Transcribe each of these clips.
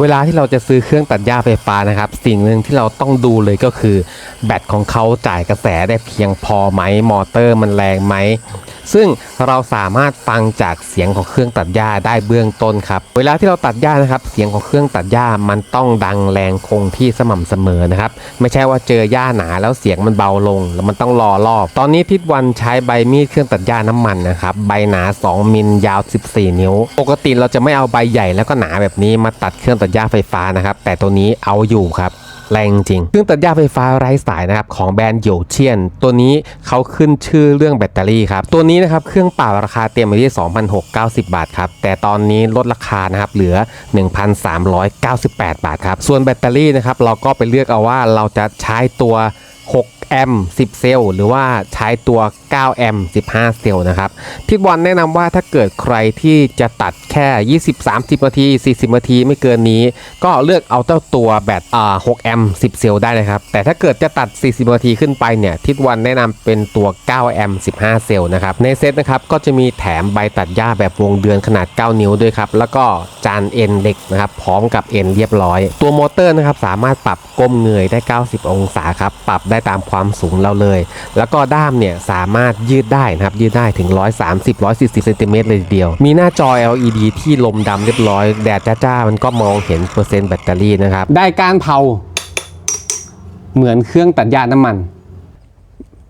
เวลาที่เราจะซื้อเครื่องตัดหญ้าไฟฟ้านะครับ สิ่งหนึ่งที่เราต้องดูเลยก็คือ แบตของเขาจ่ายกระแสได้เพียงพอไหมมอเตอร์มันแรงไหม ซึ่งเราสามารถฟังจากเสียงของเครื่องตัดหญ้าได้เบื้องต้นครับ เวลาที่เราตัดหญ้านะครับ เสียงของเครื่องตัดหญ้ามันต้องดังแรงคงที่สม่ำเสมอนะครับ ไม่ใช่ว่าเจอหญ้าหนาแล้วเสียงมันเบาลง แล้วมันต้องรอรอบ ตอนนี้ทิศวันใช้ใบมีดเครื่องตัดหญ้าน้ำมันนะครับ ใบหนา 2 มิลยาว 14 นิ้ว ปกติเราจะไม่เอาใบใหญ่แล้วก็หนาแบบนี้มาตัดเครื่องตัดหญ้าไฟฟ้านะครับ แต่ตัวนี้เอาอยู่ครับ แรงจริง เครื่องตัดหญ้าไฟฟ้าไร้สายนะครับของแบรนด์โยเชียน ตัวนี้เขาขึ้นชื่อเรื่องแบตเตอรี่ครับ ตัวนี้นะครับเครื่องเป่าราคาเต็มอยู่ที่ 2,690 บาทครับ แต่ตอนนี้ลดราคานะครับเหลือ 1,398 บาทครับ ส่วนแบตเตอรี่นะครับเราก็ไปเลือกเอาว่าเราจะใช้ตัว 6 แอมป์ 10 เซลล์หรือว่าใช้ตัว 9 แอมป์ 15 เซลล์นะครับพี่บอลแนะนำว่าถ้าเกิดใครที่จะตัดแค่ 20-30 นาที 40 นาทีไม่เกินนี้ ก็เลือกเอาเจ้าตัวแบตอ่า6แอมป์ 10 เซลล์ได้เลยครับ แต่ถ้าเกิดจะตัด 40 นาทีขึ้นไปเนี่ยทิศวันแนะนำเป็นตัว 9 แอมป์ 15 เซลล์นะครับในเซตนะครับก็จะมีแถมใบตัดหญ้าแบบวงเดือนขนาด 9 นิ้วด้วยครับแล้วก็จานเอ็นเหล็กนะครับพร้อมกับเอ็นเรียบร้อย ตัวมอเตอร์นะครับสามารถปรับก้มเงยได้ 90 องศาครับปรับได้ตามความสูงเราเลย แล้วก็ด้ามเนี่ยสามารถยืดได้นะครับยืดได้ถึง 130-140เซนติเมตรเลยทีเดียว มีหน้าจอ LED ที่ลมดำเรียบร้อย แดดจ้าๆมันก็มองเห็นเปอร์เซ็นต์แบตเตอรี่นะครับได้การเผา เหมือนเครื่องตัดหญ้าน้ำมัน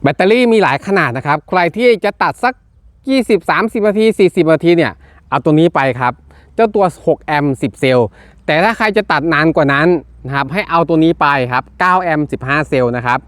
แบตเตอรี่มีหลายขนาดนะครับ ใครที่จะตัดสัก 20 30นาที 40นาทีเนี่ยเอาตัวนี้ไปครับ เจ้าตัว 6 แอมป์10 เซลล์ แต่ถ้าใครจะตัดนานกว่านั้นนะครับ ให้เอาตัวนี้ไปครับ 9 แอมป์15 เซลล์นะครับ